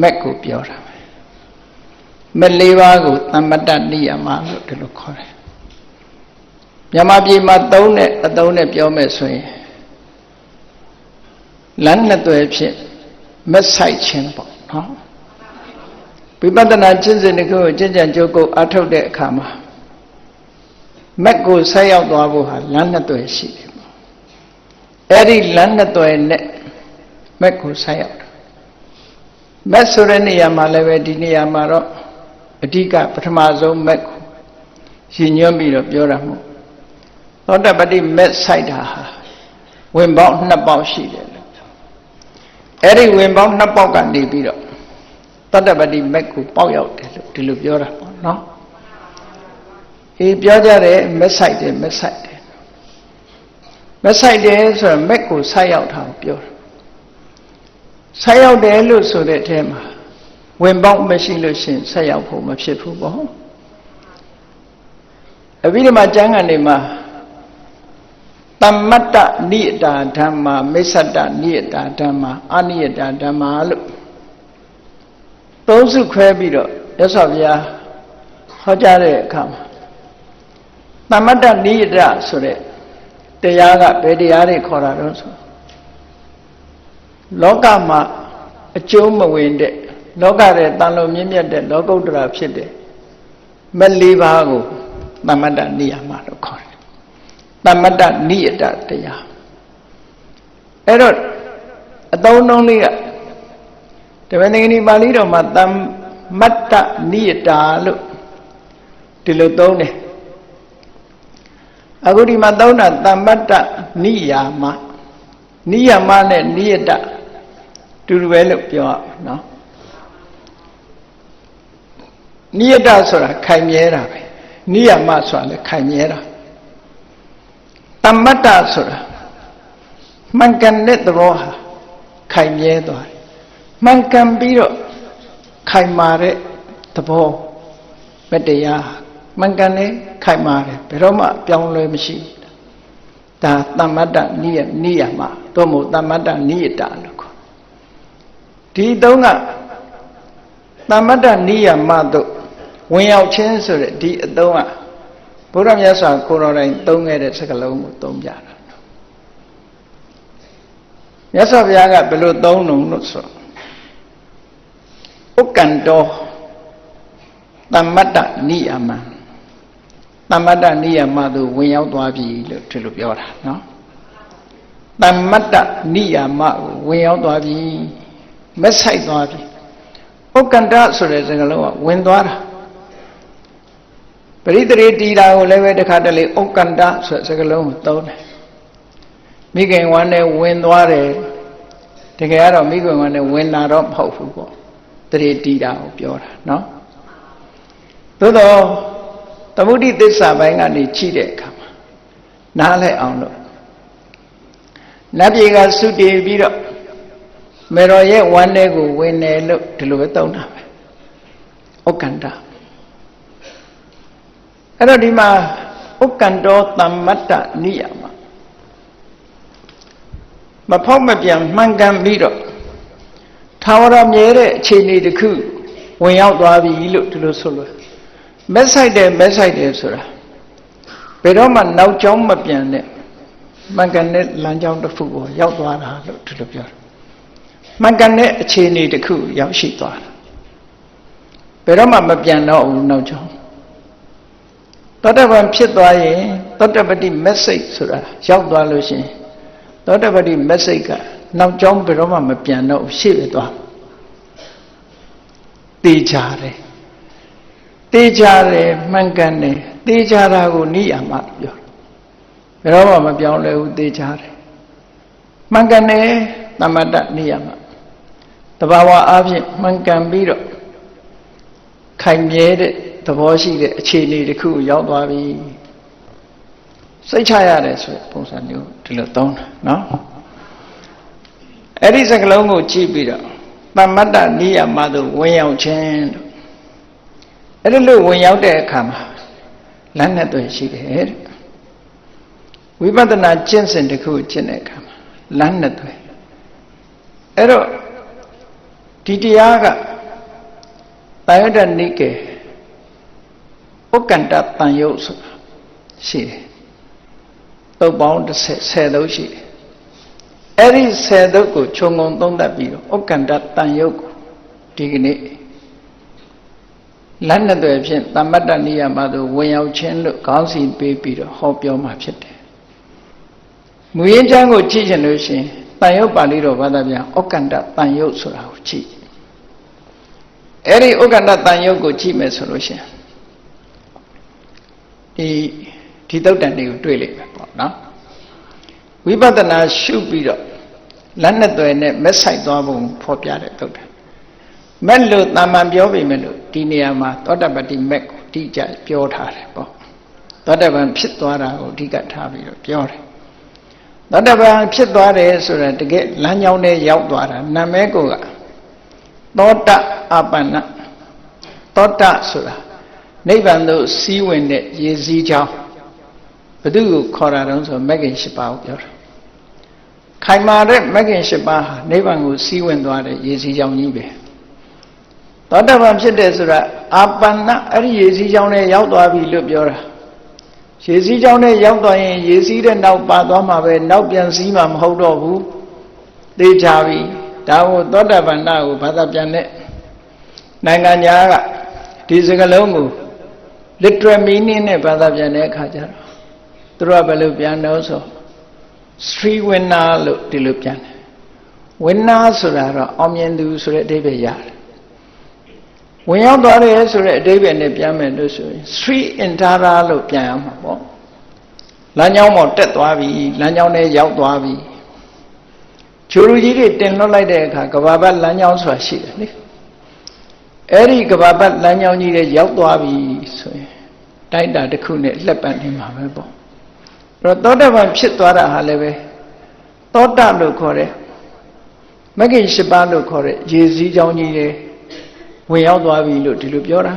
မက်ကိုပြောတာပဲမက်လေးပါးကိုသမ္မတနိယမလို့ဒီလိုခေါ်တယ်မြန်မာပြည်မှာသုံးတဲ့အသုံးနဲ့ပြောမယ်ဆိုရင်လမ်းနှစ်သွယ်ဖြင့်မက်ဆိုင်ခြင်းပေါ့နော်ဝိပဿနာကျင့်စဉ်တစ်ခုကိုကျင့်ကြံကြိုးကုပ်အထုတ်တဲ့အခါမှာမက်ကိုဆက်ရောက်သွားဖို့ဟာလမ်းနှစ်သွယ်ရှိတယ်ပေါ့အဲ့ဒီလမ်းနှစ်သွယ်နဲ့မက်ကိုဆက်ရောက်တာ မက်ဆိုတဲ့နေရာမှာလည်းပဲဒီနေရာမှာတော့အဓိကပထမဆုံးမက်ကိုရှင်ညွှန်းပြီးတော့ပြောတာမို့သောတပတိမက်ဆိုင်တာဟာဝင်ပေါင်းနှစ်ပေါက်ရှိတယ်လို့အဲ့ဒီဝင်ပေါင်းနှစ်ပေါက်ကနေပြီးတော့သောတပတိမက်ကိုပေါက်ရောက်တယ်လို့ဒီလိုပြောတာပေါ့နော်အေးပြောကြတယ်မက်ဆိုင်တယ်မက်ဆိုင်တယ်မက်ဆိုင်တယ်ဆိုတော့မက်ကိုဆိုက်ရောက်တာကိုပြောတာ ဆိုက်ရောက်တယ်လို့ဆိုတဲ့အထဲမှာဝင်ပေါက်မရှိလို့ရှင်ဆက်ရောက်ဖို့မဖြစ်ဘူးပေါ့အဘိဓမ္မာကျမ်းဂန်တွေမှာတမ္မတ္တနိယတာဓမ္မာမိစ္ဆတနိယတာဓမ္မာအနိယတာဓမ္မာလို့သုံးစုခွဲပြီးတော့ရသော်ဗျာဟောကြားတဲ့အခါမှာတမ္မတ္တနိယတာဆိုတဲ့တရားကဘယ်တရားတွေခေါ်တာတော့ဆို လောကမှာအကျိုးမဝင်တဲ့လောကရဲ့တန်လုံမြင့်မြတ်တဲ့လောကုတ္တရာဖြစ်တဲ့မလေးပါးကိုတမ္မတ္တနိယမလို့ခေါ်တယ်တမ္မတ္တနိယတတရားအဲ့တော့အသုံးနှုန်းလေးကတပည့်ငယ်နီပါဠိတော်မှာတမ္မတ္တနိယတာလို့ဒီလိုသုံးတယ်အခုဒီမှာသုံးတာတမ္မတ္တနိယာမနိယာမနဲ့နိယတ တူတူပဲလို့ပြောရအောင်နော်နိယတဆိုတာခိုင်မြဲတာပဲနိယာမဆိုတာလည်းခိုင်မြဲတာတမ္မတ္တဆိုတာမှန်ကန်တဲ့သဘောဟာခိုင်မြဲသွားတယ်မှန်ကန်ပြီးတော့ခိုင်မာတဲ့သဘောမတရားမှန်ကန်တယ်ခိုင်မာတယ်ဘယ်တော့မှပြောင်းလဲမရှိဒါတမ္မတ္တနိယနိယာမတို့မို့တမ္မတ္တနိယတလို့ခေါ် ဒီသုံးကတမ္မတ္တနိယာမတို့ဝင်ရောက်ခြင်းဆိုတဲ့ဒီအသုံးကဘုရားမြတ်စွာကိုတော်တိုင်သုံးခဲ့တဲ့စကားလုံးကိုသုံးပြတာမြတ်စွာဘုရားကဘယ်လိုသုံးလုံးလို့ဆိုဥက္ကံတောတမ္မတ္တနိယမတမ္မတ္တနိယမသို့ဝင်ရောက်သွားပြီလို့ဒီလိုပြောတာနော်တမ္မတ္တနိယမကိုဝင်ရောက်သွားပြီ မဆိုင်သွားပြီဥက္ကန္တဆိုတဲ့စကားလုံးကဝင်သွားတာပရိသေတီတာကိုလည်းပဲတစ်ခါတလေဥက္ကန္တဆိုတဲ့စကားလုံးကိုသုံးတယ်မိခင်ဝမ်းနဲ့ဝင်သွားတယ်တကယ်ကတော့မိခင်ဝမ်းနဲ့ဝင်လာတော့မဟုတ်ဘူးပေါ့တရေတီတာကိုပြောတာနော်သို့တော့သမုဒိသစ္စာပိုင်းကနေကြည့်တဲ့အခါမှာနားလဲအောင်လို့နတ်ပြည်ကသုတည်ပြီးတော့ မေတော်ရဲ့ဝမ်းထဲကိုဝင်တယ်လို့ဒီလိုပဲသုံးတာပဲဩကန္တအဲ့တော့ဒီမှာဥက္ကန္တောတမ္မတ္တနိယမမဖောက်မပြန်မှန်ကန်ပြီးတော့ထာဝရမြဲတဲ့အခြေအနေတစ်ခုဝင်ရောက်သွားပြီလို့ဒီလိုဆိုလို့မက်ဆိုင်တယ်မက်ဆိုင်တယ်ဆိုတာဘယ်တော့မှနောက်ကျောင်းမပြန်နဲ့မှန်ကန်တဲ့လမ်းကြောင်းတစ်ခုကိုရောက်သွားတာလို့ဒီလိုပြောတယ် မှန်ကန်တဲ့အခြေအနေတစ်ခုရောက်ရှိသွားတာဘယ်တော့မှမပြန်တော့ဘူးနောက်ကျောင်းသောတပန်ဖြစ်သွားရင်သောတပတိ message ဆိုတာရောက်သွားလို့ရှင်သောတပတိ message ကနောက်ကျောင်းဘယ်တော့မှမပြန်တော့ရှေ့ပဲသွားတေချာတယ်တေချာတယ်မှန်ကန်တယ်တေချာတာကိုနိယာမပြောဘယ်တော့မှမပြောင်းလဲဘူးတေချာတယ်မှန်ကန်တယ်သမတ္တနိယာမ တဘာဝအဖြစ်မှန်ကန်ပြီးတော့ခိုင်မြဲတဲ့သဘောရှိတဲ့အခြေအနေတစ်ခုရောက်သွားပြီစိတ်ချရတယ်ဆိုပုံစံမျိုးဒီလိုသုံးတာနော်အဲ့ဒီစကလုံးကိုကြည့်ပြီးတော့သမ္မတ္တနိယမသို့ဝင်ရောက်ခြင်းလို့အဲ့ဒီလိုဝင်ရောက်တဲ့အခါမှာလမ်းနဲ့တွေ့ရှိတယ်တဲ့ဝိပဿနာကျင့်စဉ်တစ်ခုကျင့်တဲ့အခါမှာလမ်းနဲ့တွေ့အဲ့တော့ ဒီတရားကတာယတနိကေဥက္ကန္တတန်ယုတ်ဆိုတာရှိတယ်တုတ်ပေါင်း30 10သုတ်ရှိတယ်အဲ့ဒီ10သုတ်ကိုခြုံငုံသုံးသပ်ပြီးတော့ဥက္ကန္တတန်ယုတ်ကိုဒီကနေ့လက်နဲ့တွေဖြင့်သမ္မတ္တနိယမသို့ဝင်ရောက်ခြင်းလို့ခေါင်းစဉ်ပေးပြီးတော့ဟောပြောမှာဖြစ်တယ်မူရင်းချမ်းကိုကြည့်ချင်လို့ရှိရင် တန်ယုတ်ပါဠိတော်ဘာသာပြန်ဩကန္တတန်ယုတ်ဆိုတာကိုကြည့်အဲ့ဒီဩကန္တတန်ယုတ်ကိုကြည့်မယ်ဆိုလို့ရှိရင်ဒီဒီတုတ်တန်တွေကိုတွေ့လိမ့်မယ်ပေါ့နော်ဝိပဿနာရှုပြီးတော့လက်နဲ့သွယ်နဲ့မက်ဆိုင်သွားပုံဖော်ပြတဲ့တုတ်တန်မက်လို့တာမန်ပြောပြီမဲ့လို့ဒီနေရာမှာသောတပတ္တိမက်ကိုအတိအကျပြောထားတယ်ပေါ့သောတပန်ဖြစ်သွားတာကိုအဓိကထားပြီးတော့ပြောတယ် သောတပန်ဖြစ်သွားတယ်ဆိုတာတကယ်လမ်းကြောင်းနဲ့ရောက်သွားတာနာမည်ကိုကသောတအပန္နသောတဆိုတာနိဗ္ဗာန်သို့စီးဝင်တဲ့ရည်စည်းကြောင်းဘု து ကိုခေါ်တာတုံးဆိုမဂ္ဂင်၈ပါးကိုပြောတာခိုင်မာတဲ့မဂ္ဂင်၈ပါးဟာနိဗ္ဗာန်ကိုစီးဝင်သွားတဲ့ရည်စည်းကြောင်းကြီးပဲသောတပန်ဖြစ်တယ်ဆိုတာအာပန္နအဲ့ဒီရည်စည်းကြောင်းနဲ့ရောက်သွားပြီလို့ပြောတာ ရေစည်းကြောင်းနဲ့ရောက်သွားရင်ရေစည်းတဲ့နောက်ပါသွားမှာပဲနောက်ပြန်စည်းမှာမဟုတ်တော့ဘူးသိကြပြီဒါကိုသောတာပန်နာကိုဘာသာပြန်တဲ့နိုင်ငံသားကဒီစကလုံးကို literal meaning နဲ့ဘာသာပြန်တဲ့အခါကျတော့သူတို့ကဘယ်လိုပြန်တော့ဆို street winner လို့ဒီလိုပြန်တယ် winner ဆိုတာတော့အောင်မြင်သူဆိုတဲ့အဓိပ္ပာယ်ရတယ် ဝင်ရောက်သွားတယ်ဆိုတဲ့အဓိပ္ပာယ်နဲ့ပြန်မယ်လို့ဆိုရင် street entera လို့ပြန်ရမှာပေါ့လမ်းကြောင်းပေါ်တက်သွားပြီလမ်းကြောင်းထဲရောက်သွားပြီဂျိုလူကြီးတွေတင်လွတ်လိုက်တဲ့အခါကဘာပတ်လမ်းကြောင်းဆိုတာရှိတယ်လေအဲ့ဒီကဘာပတ်လမ်းကြောင်းကြီးတွေရောက်သွားပြီဆိုရင်တိုက်တာတစ်ခုနဲ့လက်ပံနေမှာပဲပေါ့အဲ့တော့သောတပန်ဖြစ်သွားတာဟာလည်းပဲသောတလို့ခေါ်တယ်မဂ္ဂင်၈ပါးလို့ခေါ်တဲ့ရေစည်းကြောင်းကြီးတွေ ဝင်ရောက်သွားပြီလို့ဒီလိုပြောတာ